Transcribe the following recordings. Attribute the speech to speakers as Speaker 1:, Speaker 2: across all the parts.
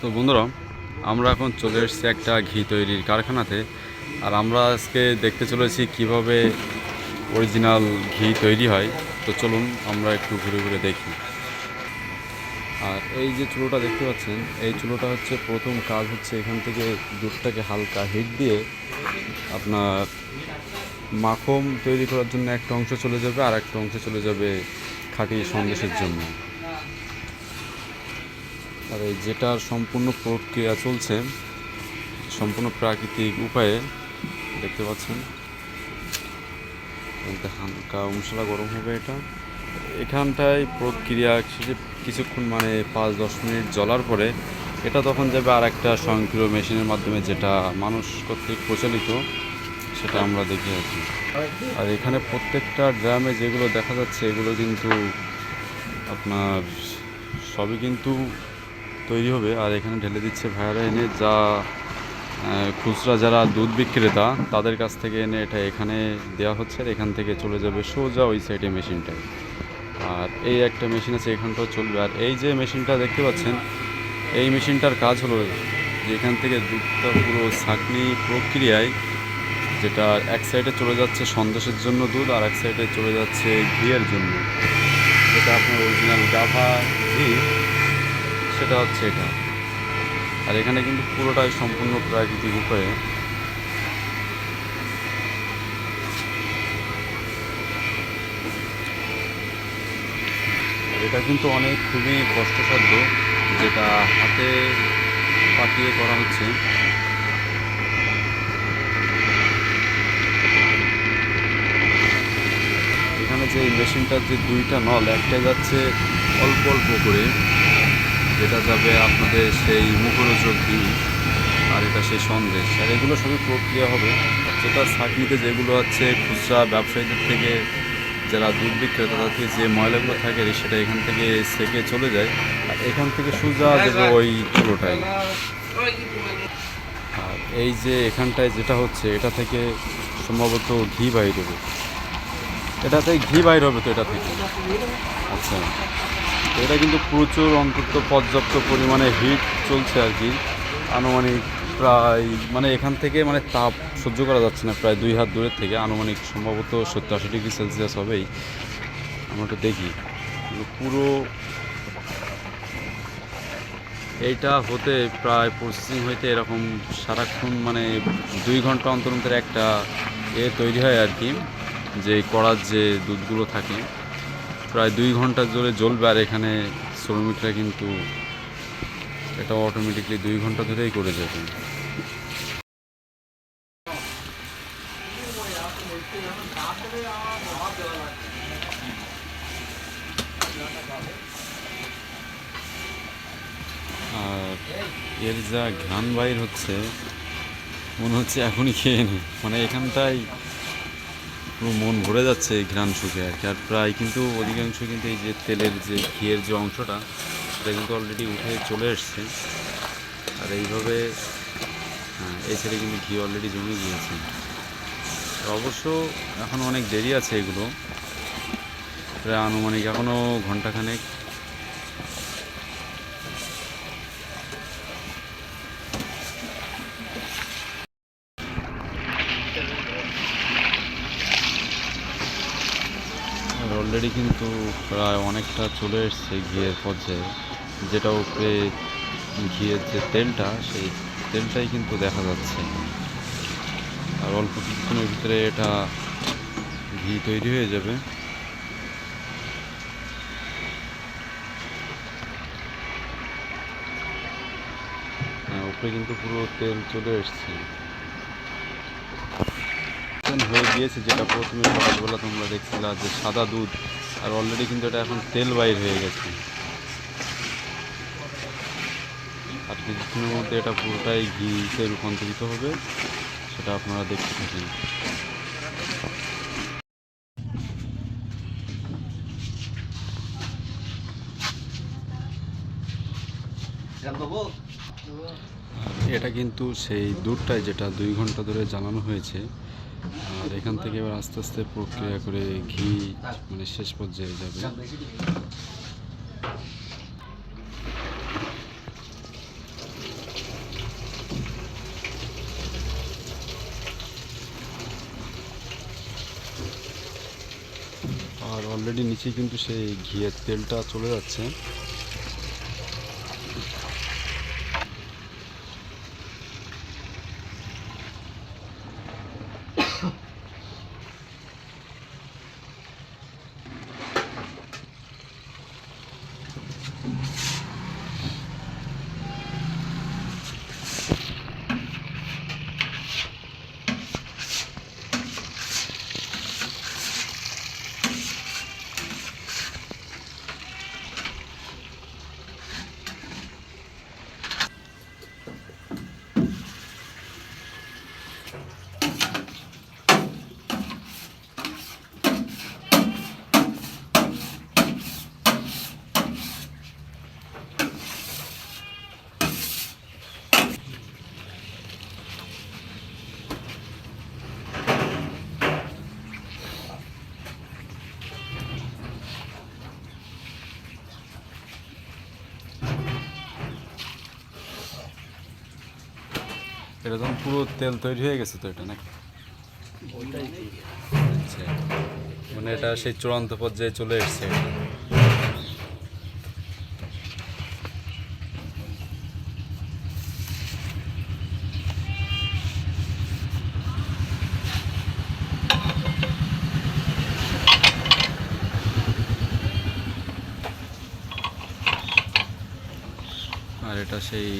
Speaker 1: তো বন্ধুরা, আমরা এখন চলে এসেছি একটা ঘি তৈরির কারখানাতে, আর আমরা আজকে দেখতে চলেছি কীভাবে অরিজিনাল ঘি তৈরি হয়। তো চলুন আমরা একটু ঘুরে ঘুরে দেখি। আর এই যে চুলোটা দেখতে পাচ্ছেন, এই চুলোটা হচ্ছে প্রথম কাজ হচ্ছে এখান থেকে দুধটাকে হালকা হিট দিয়ে আপনার মাখন তৈরি করার জন্য একটা অংশ চলে যাবে আর একটা অংশ চলে যাবে খাঁটি সন্দেশের জন্য। আর এই যেটার সম্পূর্ণ প্রক্রিয়া চলছে, সম্পূর্ণ প্রাকৃতিক উপায়ে, দেখতে পাচ্ছেন। হালকা মশলা গরম হবে এটা। এখানটায় প্রক্রিয়া কিছুক্ষণ মানে পাঁচ দশ মিনিট জ্বলার পরে এটা তখন যাবে আর একটা স্বয়ংক্রিয় মেশিনের মাধ্যমে যেটা মানুষ কর্তৃক প্রচলিত, সেটা আমরা দেখে আছি আর এখানে প্রত্যেকটা ড্রামে যেগুলো দেখা যাচ্ছে, এগুলো কিন্তু আপনার সবই কিন্তু তৈরি হবে আর এখানে ঢেলে দিচ্ছে ভাইয়ারা এনে যা খুচরা যারা দুধ বিক্রেতা, তাদের কাছ থেকে এনে এটা এখানে দেওয়া হচ্ছে আর এখান থেকে চলে যাবে সোজা ওই সাইডে মেশিনটায়। আর এই একটা মেশিন আছে, এখানটাও চলবে। আর এই যে মেশিনটা দেখতে পাচ্ছেন, এই মেশিনটার কাজ হলো যে এখান থেকে দুধটা পুরো ছাকনি প্রক্রিয়ায় যেটা এক সাইডে চলে যাচ্ছে সন্দেশের জন্য দুধ আর এক সাইডে চলে যাচ্ছে ঘিয়ের জন্য। যেটা আপনার অরিজিনাল গাভা ঘি। সেটা হচ্ছে এটা। আর এখানে কিন্তু পুরোটাই সম্পূর্ণ প্রাকৃতিক উপায়ে। এটা কিন্তু অনেক খুবই কষ্টসাধ্য, যেটা হাতে পাকিয়ে করা হচ্ছে। এখানে যে মেশিনটার যে দুইটা নল একটা যাচ্ছে অল্প অল্প করে। যেটা যাবে আপনাদের সেই মুখরোচক ঘি আর এটা সেই সন্দেশ। আর এগুলো সবই প্রক্রিয়া হবে। যেটা ছাকনিতে যেগুলো হচ্ছে খুচরা ব্যবসায়ীদের থেকে, যারা দুধ বিক্রেতা, তাদের যে ময়লাগুলো থাকে, সেটা এখান থেকে সেকে চলে যায়। আর এখান থেকে সোজা দেবে ওই চুলোটাই আর এই যে এখানটায় যেটা হচ্ছে, এটা থেকে সম্ভবত ঘি বাইর হবে। এটাতে ঘি বাইর হবে তো এটা থেকে। আচ্ছা। এটা কিন্তু প্রচুর অন্তত পর্যাপ্ত পরিমাণে হিট চলছে আর কি। আনুমানিক প্রায় মানে এখান থেকে মানে তাপ সহ্য করা যাচ্ছে না, প্রায় দুই হাত দূরের থেকে। আনুমানিক সম্ভবত সত্তর আশি ডিগ্রি সেলসিয়াস হবেই। আমরা একটু দেখি। পুরো এইটা হতে প্রায় প্রসেসিং হইতে এরকম সারাক্ষণ মানে দুই ঘণ্টা অন্তর অন্তর একটা এ তৈরি হয় আর কি, যে কড়ার যে দুধগুলো থাকে। প্রায় দুই ঘণ্টা ধরে জ্বলবে আর এখানে শ্রমিকরা কিন্তু এটা অটোমেটিকলি দুই ঘণ্টা ধরেই করে যাবে। আর এর যা ঘ্রাণ বাইর হচ্ছে, মনে হচ্ছে এখনই খেয়ে নি। মানে এখানটাই পুরো মন ভরে যাচ্ছে এই ঘ্রাণ সুখে আর কি। আর প্রায় কিন্তু অধিকাংশ কিন্তু এই যে তেলের যে ঘিয়ের যে অংশটা, সেটা কিন্তু অলরেডি উঠে চলে এসছে। আর এইভাবে এই ছেলে কিন্তু ঘি অলরেডি জমে গিয়েছে। অবশ্য এখন অনেক দেরি আছে এগুলো। প্রায় আনুমানিক এখনও ঘন্টাখানেক অলরেডি কিন্তু প্রায় অনেকটা চলে এসছে ঘিয়ের পর্যায়ে। যেটা উপরে ঘিয়ের যে তেলটা, সেই তেলটাই কিন্তু দেখা যাচ্ছে। আর অল্প কিছুক্ষণের ভিতরে এটা ঘি তৈরি হয়ে যাবে। হ্যাঁ উপরে কিন্তু পুরো তেল চলে এসছে। হয়ে গিয়েছে যেটা প্রথমে সকালবেলা তোমরা দেখছিলা যে সাদা দুধ আর অলরেডি কিন্তু এটা এখন তেল বাইর হয়ে গেছে। আর কিছুক্ষণের মধ্যে এটা পুরোটাই ঘিতে রূপান্তরিত হবে সেটা আপনারা দেখতে থাকেন। এটা কিন্তু সেই দুধটাই যেটা দুই ঘণ্টা ধরে জ্বালানো হয়েছে আর এখান থেকে এবার আস্তে আস্তে প্রক্রিয়া করে ঘি মানে শেষ পর্যায়ে যাবে। আর অলরেডি নিচে কিন্তু সেই ঘিয়ের তেলটা চলে যাচ্ছে। এটা তখন পুরো তেল তৈরি হয়ে গেছে তো এটা নাকি? আচ্ছা। মানে এটা সেই চূড়ান্ত পর্যায়ে চলে এসছে। আর এটা সেই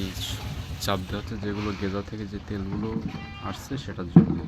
Speaker 1: চাপ দেওয়া হচ্ছে যেগুলো গেজা থেকে যে তেলগুলো আসছে সেটার জন্য।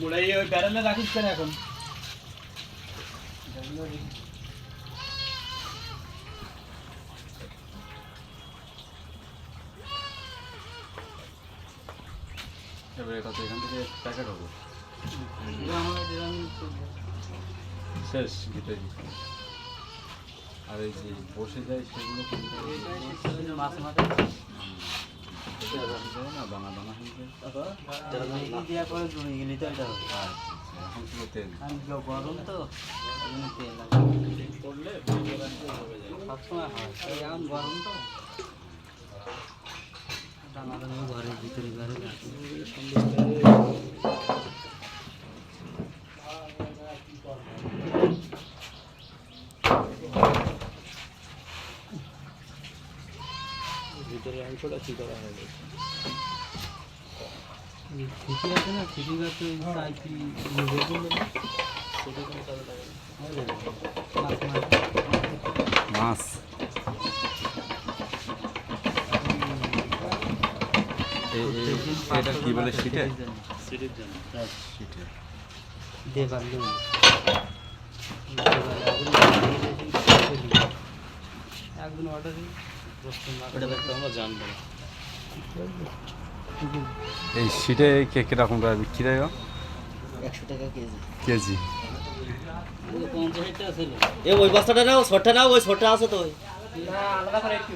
Speaker 2: মুড়াই ওই ব্যারেলে রাখিস কেন এখন?
Speaker 1: এবার এটা তো এখান থেকে প্যাকেট হবে। শেষ গীতে আর এই যে বসে যায় সেগুলো?
Speaker 2: মাছ মাঠে গরম তো সবসময় হয় গরম তো দানা দানা ঘরের ভিতরে ঘরে কি করা হবে ঠিকই আছে না ঠিকই আছে? সেটা লাগে না। মাছ
Speaker 1: এটা কি বলে শীতে
Speaker 2: সিটের জন্য।
Speaker 1: শীতে
Speaker 2: দিয়ে। পারলে একদিন অর্ডার দিই ওটা দেখতে আমরা জানব না।
Speaker 1: এই শীটে কে কীরকম করে বিক্রি হয়?
Speaker 2: একশো টাকা কেজি।
Speaker 1: কেজি।
Speaker 3: এ ওই বস্তাটা নাও ছোটটা নাও ওই ছোটটা আছে তো ওই।
Speaker 2: না আলাদা করে একটু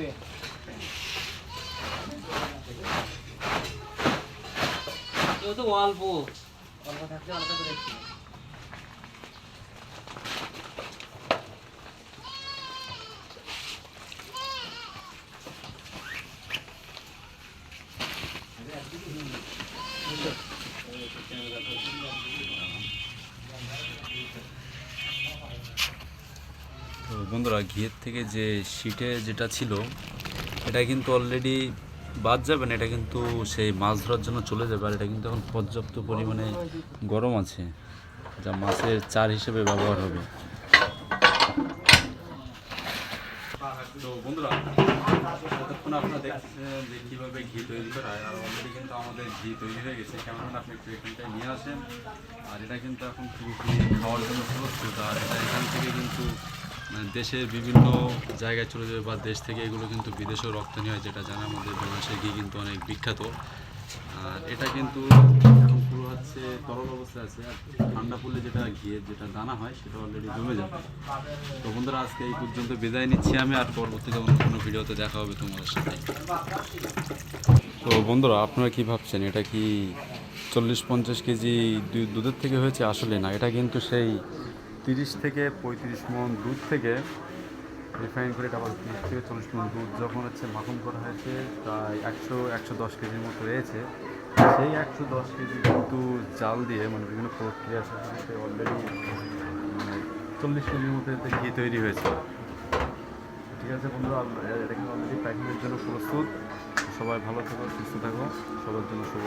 Speaker 2: তো অল্প। অল্প থাকলে আলাদা করে একটু
Speaker 1: তো বন্ধুরা, ঘিয়ের থেকে যে শীটে যেটা ছিল, এটা কিন্তু অলরেডি বাদ যাবে না, এটা কিন্তু সেই মাছ ধরার জন্য চলে যাবে, আর এটা কিন্তু এখন পর্যাপ্ত পরিমাণে গরম আছে, যা মাছের চার হিসেবে ব্যবহার হবে। তো বন্ধুরা, এতক্ষণ আপনারা দেখছেন যে কীভাবে ঘি তৈরি করা হয়, আর অলরেডি কিন্তু আমাদের ঘি তৈরি হয়ে গেছে। কেমন আপনি একটু এখানটায় নিয়ে আসেন। আর এটা কিন্তু এখন পুরোপুরি খাওয়ার জন্য প্রস্তুত আর এটা এখান থেকে কিন্তু দেশের বিভিন্ন জায়গায় চলে যাবে বা দেশ থেকে এগুলো কিন্তু বিদেশেও রপ্তানি হয়, যেটা জানা আমাদের বাংলাদেশের ঘি কিন্তু অনেক বিখ্যাত। আর এটা কিন্তু পুরো হচ্ছে, তরল অবস্থায় আছে, আর ঠান্ডা পড়লে যেটা ঘিয়ের যেটা দানা হয়, সেটা অলরেডি জমে যাবে। তো বন্ধুরা, আজকে এই পর্যন্ত বিদায় নিচ্ছি আমি, আর পরবর্তীতে অন্য কোনো ভিডিওতে দেখা হবে তোমাদের সাথে। তো বন্ধুরা, আপনারা কি ভাবছেন? এটা কি চল্লিশ পঞ্চাশ কেজি দুধের থেকে হয়েছে? আসলে না, এটা কিন্তু সেই তিরিশ থেকে পঁয়ত্রিশ মন দুধ থেকে রিফাইন করে আবার তিরিশ থেকে চল্লিশ মন দুধ যখন হচ্ছে মাখন করা হয়েছে, প্রায় একশো একশো দশ কেজির মতো রয়েছে। সেই একশো দশ কেজি কিন্তু জাল দিয়ে মানে বিভিন্ন প্রক্রিয়া সাথে অলরেডি মানে চল্লিশ কেজির মতো এতে ঘি তৈরি হয়েছে। ঠিক আছে বন্ধু এটা অলরেডি প্যাকিংয়ের জন্য প্রস্তুত। সবাই ভালো থাকো, সুস্থ থাকো, সবার জন্য শুভ